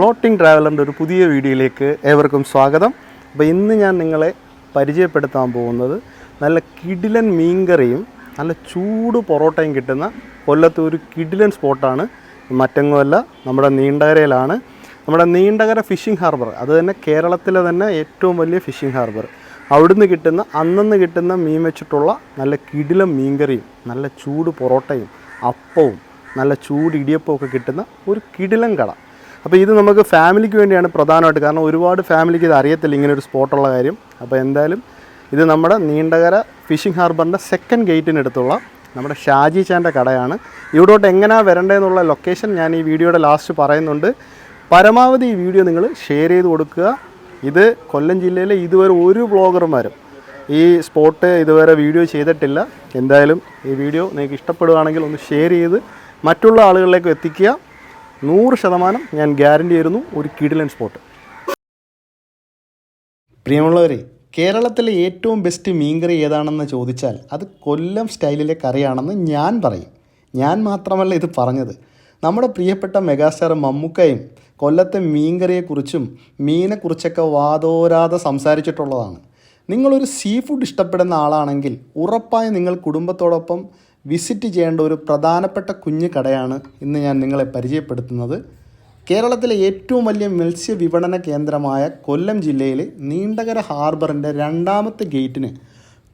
Floating ട്രാവലറിന്റെ ഒരു പുതിയ വീഡിയോയിലേക്ക് ഏവർക്കും സ്വാഗതം. അപ്പോൾ ഇന്ന് ഞാൻ നിങ്ങളെ പരിചയപ്പെടുത്താൻ പോകുന്നത് നല്ല കിടിലൻ മീൻകറിയും നല്ല ചൂട് പൊറോട്ടയും കിട്ടുന്ന കൊല്ലത്ത് ഒരു കിടിലൻ സ്പോട്ടാണ്. മറ്റെങ്ങുമല്ല നമ്മുടെ നീണ്ടകരയിലാണ്. നമ്മുടെ നീണ്ടകര ഫിഷിംഗ് ഹാർബർ അത് തന്നെ കേരളത്തിലെ തന്നെ ഏറ്റവും വലിയ ഫിഷിംഗ് ഹാർബർ അവിടുന്ന് കിട്ടുന്ന അന്നന്ന് കിട്ടുന്ന മീൻ വെച്ചിട്ടുള്ള നല്ല കിടിലൻ മീൻകറിയും നല്ല ചൂട് പൊറോട്ടയും അപ്പവും നല്ല ചൂട് ഇടിയപ്പവും ഒക്കെ കിട്ടുന്ന ഒരു കിടിലൻ കട. അപ്പോൾ ഇത് നമുക്ക് ഫാമിലിക്ക് വേണ്ടിയാണ് പ്രധാനമായിട്ട്. കാരണം ഒരുപാട് ഫാമിലിക്ക് ഇത് അറിയത്തില്ല ഇങ്ങനെ ഒരു സ്പോട്ടുള്ള കാര്യം. അപ്പോൾ എന്തായാലും ഇത് നമ്മുടെ നീണ്ടകര ഫിഷിംഗ് ഹാർബറിന്റെ സെക്കൻഡ് ഗേറ്റിനടുത്തുള്ള നമ്മുടെ ഷാജി ചാന്റെ കടയാണ്. ഇവിടോട്ട് എങ്ങനെയാണ് വരേണ്ടതെന്നുള്ള ലൊക്കേഷൻ ഞാൻ ഈ വീഡിയോയുടെ ലാസ്റ്റ് പറയുന്നുണ്ട്. പരമാവധി ഈ വീഡിയോ നിങ്ങൾ ഷെയർ ചെയ്ത് കൊടുക്കുക. ഇത് കൊല്ലം ജില്ലയിലെ ഇതുവരെ ഒരു ബ്ലോഗർമാരും ഈ സ്പോട്ട് ഇതുവരെ വീഡിയോ ചെയ്തിട്ടില്ല. എന്തായാലും ഈ വീഡിയോ നിങ്ങൾക്ക് ഇഷ്ടപ്പെടുകയാണെങ്കിൽ ഒന്ന് ഷെയർ ചെയ്ത് മറ്റുള്ള ആളുകളിലേക്ക് എത്തിക്കുക. നൂറ് ശതമാനം ഞാൻ ഗ്യാരണ്ടി ആയിരുന്നു ഒരു കിടിലൻ സ്പോട്ട് പ്രിയമുള്ളവരെ കേരളത്തിലെ ഏറ്റവും ബെസ്റ്റ് മീൻകറി ഏതാണെന്ന് ചോദിച്ചാൽ അത് കൊല്ലം സ്റ്റൈലിലെ കറിയാണെന്ന് ഞാൻ പറയും. ഞാൻ മാത്രമല്ല ഇത് പറഞ്ഞത്. നമ്മുടെ പ്രിയപ്പെട്ട മെഗാസ്റ്റാർ മമ്മൂക്കയും കൊല്ലത്തെ മീൻകറിയെക്കുറിച്ചും മീനെക്കുറിച്ചൊക്കെ വാതോരാതെ സംസാരിച്ചിട്ടുള്ളതാണ്. നിങ്ങളൊരു സീ ഫുഡ് ഇഷ്ടപ്പെടുന്ന ആളാണെങ്കിൽ ഉറപ്പായും നിങ്ങൾ കുടുംബത്തോടൊപ്പം വിസിറ്റ് ചെയ്യേണ്ട ഒരു പ്രധാനപ്പെട്ട കുഞ്ഞു കടയാണ് ഇന്ന് ഞാൻ നിങ്ങളെ പരിചയപ്പെടുത്തുന്നത്. കേരളത്തിലെ ഏറ്റവും വലിയ മത്സ്യ വിപണന കേന്ദ്രമായ കൊല്ലം ജില്ലയിലെ നീണ്ടകര ഹാർബറിന്റെ രണ്ടാമത്തെ ഗേറ്റിന്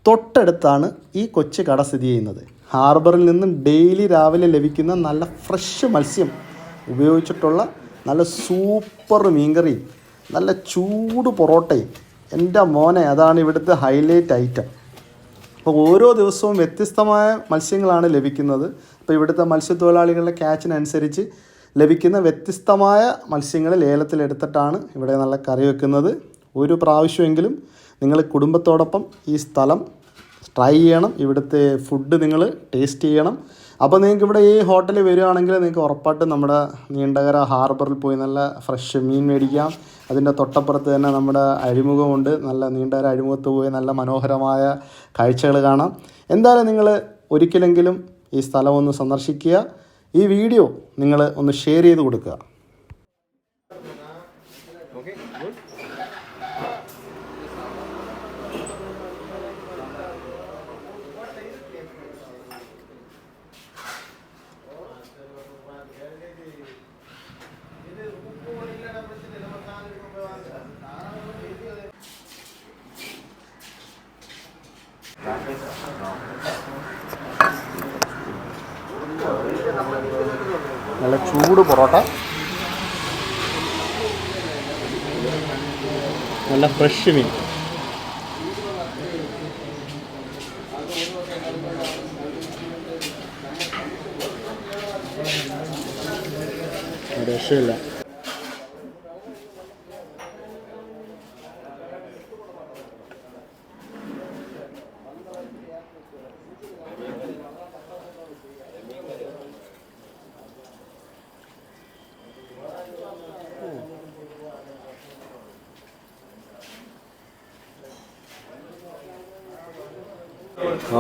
തൊട്ടടുത്താണ് ഈ കൊച്ചു കട സ്ഥിതി ചെയ്യുന്നത്. ഹാർബറിൽ നിന്നും ഡെയിലി രാവിലെ ലഭിക്കുന്ന നല്ല ഫ്രഷ് മത്സ്യം ഉപയോഗിച്ചിട്ടുള്ള നല്ല സൂപ്പർ മീൻകറിയും നല്ല ചൂട് പൊറോട്ടയും എന്റെ മോനെ അതാണ് ഇവിടുത്തെ ഹൈലൈറ്റ് ഐറ്റം. അപ്പോൾ ഓരോ ദിവസവും വ്യത്യസ്തമായ മത്സ്യങ്ങളാണ് ലഭിക്കുന്നത്. അപ്പോൾ ഇവിടുത്തെ മത്സ്യത്തൊഴിലാളികളുടെ ക്യാച്ചിനനുസരിച്ച് ലഭിക്കുന്ന വ്യത്യസ്തമായ മത്സ്യങ്ങൾ ലേലത്തിലെടുത്തിട്ടാണ് ഇവിടെ നല്ല കറി വെക്കുന്നത്. ഒരു പ്രാവശ്യമെങ്കിലും നിങ്ങൾ കുടുംബത്തോടൊപ്പം ഈ സ്ഥലം ട്രൈ ചെയ്യണം. ഇവിടുത്തെ ഫുഡ് നിങ്ങൾ ടേസ്റ്റ് ചെയ്യണം. അപ്പോൾ നിങ്ങൾക്ക് ഇവിടെ ഈ ഹോട്ടലിൽ വരികയാണെങ്കിൽ നിങ്ങൾക്ക് ഉറപ്പായിട്ടും നമ്മുടെ നീണ്ടകര ഹാർബറിൽ പോയി നല്ല ഫ്രഷ് മീൻ മേടിക്കാം. അതിന്റെ തൊട്ടപ്പുറത്ത് തന്നെ നമ്മുടെ അഴിമുഖമുണ്ട്. നല്ല നീണ്ടകര അഴിമുഖത്ത് പോയി നല്ല മനോഹരമായ കാഴ്ചകൾ കാണാം. എന്തായാലും നിങ്ങൾ ഒരിക്കലെങ്കിലും ഈ സ്ഥലം ഒന്ന് സന്ദർശിക്കുക. ഈ വീഡിയോ നിങ്ങൾ ഒന്ന് ഷെയർ ചെയ്ത് കൊടുക്കുക. നല്ല ചൂട് പൊറോട്ട. നല്ല ഫ്രഷ് മീൻ. രക്ഷയില്ല.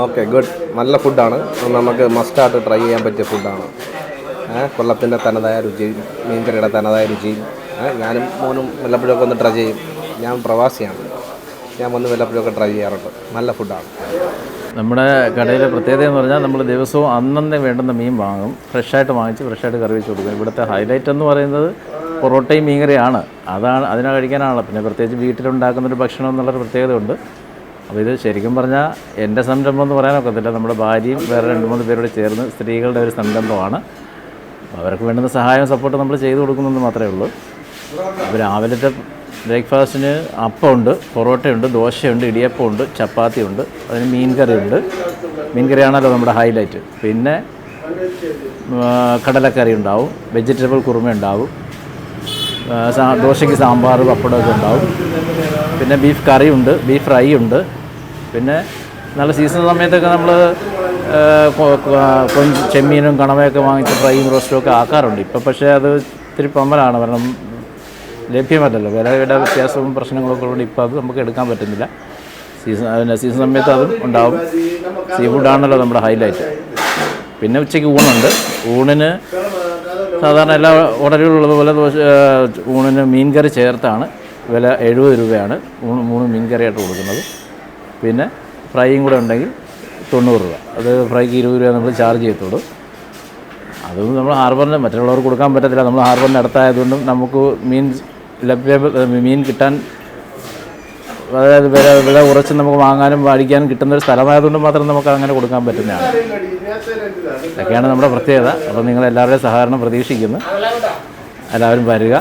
ഓക്കെ ഗുഡ് നല്ല ഫുഡാണ് നമുക്ക് മസ്റ്റായിട്ട് ട്രൈ ചെയ്യാൻ പറ്റിയ ഫുഡാണ് കൊല്ലത്തിന്റെ തനതായ രുചിയും മീൻകറിയുടെ തനതായ രുചിയും ഞാനും മോനും വല്ലപ്പോഴൊക്കെ ഒന്ന് ട്രൈ ചെയ്യും. ഞാൻ പ്രവാസിയാണ്. ഞാൻ വന്ന് വല്ലപ്പോഴൊക്കെ ട്രൈ ചെയ്യാറുണ്ട്. നല്ല ഫുഡാണ് നമ്മുടെ കടയിലെ പ്രത്യേകത എന്ന് പറഞ്ഞാൽ നമ്മൾ ദിവസവും അന്നന്നേ വേണ്ടുന്ന മീൻ വാങ്ങും. ഫ്രഷായിട്ട് വാങ്ങിച്ച് ഫ്രഷായിട്ട് കറി വെച്ച് കൊടുക്കും. ഇവിടുത്തെ ഹൈലൈറ്റ് എന്ന് പറയുന്നത് പൊറോട്ടയും മീൻകറിയാണ്. അതാണ് അതിനെ കഴിക്കാനാണല്ലോ. പിന്നെ പ്രത്യേകിച്ച് വീട്ടിലുണ്ടാക്കുന്നൊരു ഭക്ഷണം എന്നുള്ളൊരു പ്രത്യേകതയുണ്ട്. അപ്പോൾ ഇത് ശരിക്കും പറഞ്ഞാൽ എന്റെ സംരംഭം എന്ന് പറയാനൊക്കത്തില്ല നമ്മുടെ ഭാര്യയും വേറെ രണ്ട് മൂന്ന് പേരോട് ചേർന്ന് സ്ത്രീകളുടെ ഒരു സംരംഭമാണ്. അവർക്ക് വേണ്ടുന്ന സഹായം സപ്പോർട്ട് നമ്മൾ ചെയ്തു കൊടുക്കുന്നെന്ന് മാത്രമേ ഉള്ളൂ. അപ്പോൾ രാവിലത്തെ ബ്രേക്ക്ഫാസ്റ്റിന് അപ്പമുണ്ട് പൊറോട്ടയുണ്ട് ദോശയുണ്ട് ഇടിയപ്പമുണ്ട് ചപ്പാത്തിയുണ്ട് അതിന് മീൻ കറിയുണ്ട് മീൻ കറിയാണല്ലോ നമ്മുടെ ഹൈലൈറ്റ്. പിന്നെ കടലക്കറി ഉണ്ടാവും വെജിറ്റബിൾ കുറുമ ഉണ്ടാവും ദോശയ്ക്ക് സാമ്പാർ പപ്പടമൊക്കെ ഉണ്ടാവും. പിന്നെ ബീഫ് കറി ഉണ്ട് ബീഫ് ഫ്രൈ ഉണ്ട് പിന്നെ നല്ല സീസൺ സമയത്തൊക്കെ നമ്മൾ ചെമ്മീനും കണവയൊക്കെ വാങ്ങിച്ച് ഫ്രൈയും റോസ്റ്റും ഒക്കെ ആക്കാറുണ്ട്. ഇപ്പം പക്ഷേ അത് ഇത്തിരി പമ്പലാണ് കാരണം ലഭ്യമല്ലല്ലോ. വിലയുടെ വ്യത്യാസവും പ്രശ്നങ്ങളൊക്കെ ഉള്ളതുകൊണ്ട് ഇപ്പോൾ അത് നമുക്ക് എടുക്കാൻ പറ്റുന്നില്ല. സീസൺ അതിന്റെ സീസൺ സമയത്ത് അതും ഉണ്ടാവും. സീ ഫുഡാണല്ലോ നമ്മുടെ ഹൈലൈറ്റ്. പിന്നെ ഉച്ചയ്ക്ക് ഊണുണ്ട്. ഊണിന് സാധാരണ എല്ലാ ഓർഡറുകളുള്ളതുപോലെ ഊണിന് മീൻ കറി ചേർത്താണ്. വില എഴുപത് രൂപയാണ്. മൂന്ന് മൂന്ന് മീൻ കൊടുക്കുന്നത്. പിന്നെ ഫ്രൈയും കൂടെ ഉണ്ടെങ്കിൽ തൊണ്ണൂറ് രൂപ. അത് ഫ്രൈക്ക് ഇരുപത് രൂപ നമ്മൾ ചാർജ് ചെയ്യത്തുള്ളൂ. അതും നമ്മൾ ഹാർബറിന് മറ്റുള്ളവർക്ക് കൊടുക്കാൻ പറ്റത്തില്ല. നമ്മൾ ഹാർബറിന് അടുത്തായതുകൊണ്ടും നമുക്ക് മീൻ ലഭ്യ മീൻ കിട്ടാൻ അതായത് വില വില കുറച്ച് നമുക്ക് വാങ്ങാനും വാടിക്കാനും കിട്ടുന്ന ഒരു സ്ഥലമായതുകൊണ്ട് മാത്രം നമുക്ക് അങ്ങനെ കൊടുക്കാൻ പറ്റുന്നതാണ്. ഇതൊക്കെയാണ് നമ്മുടെ പ്രത്യേകത. അപ്പോൾ നിങ്ങൾ എല്ലാവരുടെയും സഹകരണം പ്രതീക്ഷിക്കുന്നു. എല്ലാവരും വരിക.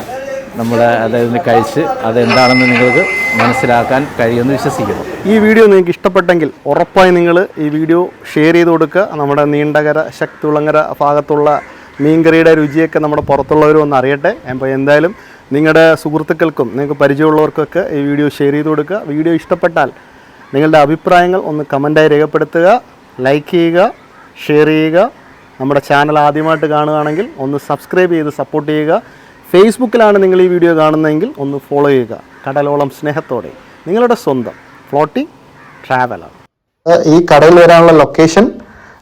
നമ്മുടെ അതായത് കഴിച്ച് അതെന്താണെന്ന് നിങ്ങൾക്ക് മനസ്സിലാക്കാൻ കഴിയുമെന്ന് വിശ്വസിക്കുന്നു. ഈ വീഡിയോ നിങ്ങൾക്ക് ഇഷ്ടപ്പെട്ടെങ്കിൽ ഉറപ്പായി നിങ്ങൾ ഈ വീഡിയോ ഷെയർ ചെയ്ത് കൊടുക്കുക. നമ്മുടെ നീണ്ടകര ശക്തികുളങ്ങര ഭാഗത്തുള്ള മീൻകറിയുടെ രുചിയൊക്കെ നമ്മുടെ പുറത്തുള്ളവരും ഒന്ന് അറിയട്ടെ. അപ്പോൾ എന്തായാലും നിങ്ങളുടെ സുഹൃത്തുക്കൾക്കും നിങ്ങൾക്ക് പരിചയമുള്ളവർക്കൊക്കെ ഈ വീഡിയോ ഷെയർ ചെയ്ത് കൊടുക്കുക. വീഡിയോ ഇഷ്ടപ്പെട്ടാൽ നിങ്ങളുടെ അഭിപ്രായങ്ങൾ ഒന്ന് കമന്റായി രേഖപ്പെടുത്തുക ലൈക്ക് ചെയ്യുക ഷെയർ ചെയ്യുക. നമ്മുടെ ചാനൽ ആദ്യമായിട്ട് കാണുകയാണെങ്കിൽ ഒന്ന് സബ്സ്ക്രൈബ് ചെയ്ത് സപ്പോർട്ട് ചെയ്യുക. ഫേസ്ബുക്കിലാണ് നിങ്ങൾ ഈ വീഡിയോ കാണുന്നതെങ്കിൽ ഒന്ന് ഫോളോ ചെയ്യുക. കടലോളം സ്നേഹത്തോടെ. നിങ്ങളുടെ സ്വന്തം ഫ്ലോട്ടിംഗ് ട്രാവലർ. ഈ കടയിൽ വരാനുള്ള ലൊക്കേഷൻ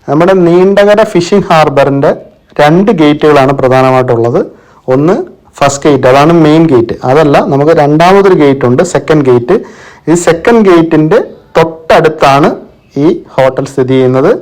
നമ്മുടെ നീണ്ടകര ഫിഷിംഗ് ഹാർബറിന്റെ രണ്ട് ഗേറ്റുകളാണ് പ്രധാനമായിട്ടുള്ളത്. ഒന്ന് ഫസ്റ്റ് ഗേറ്റ് അതാണ് മെയിൻ ഗേറ്റ്. അതല്ല നമുക്ക് രണ്ടാമതൊരു ഗേറ്റ് ഉണ്ട് സെക്കൻഡ് ഗേറ്റ്. ഈ സെക്കൻഡ് ഗേറ്റിന്റെ തൊട്ടടുത്താണ് ഈ ഹോട്ടൽ സ്ഥിതി ചെയ്യുന്നത്.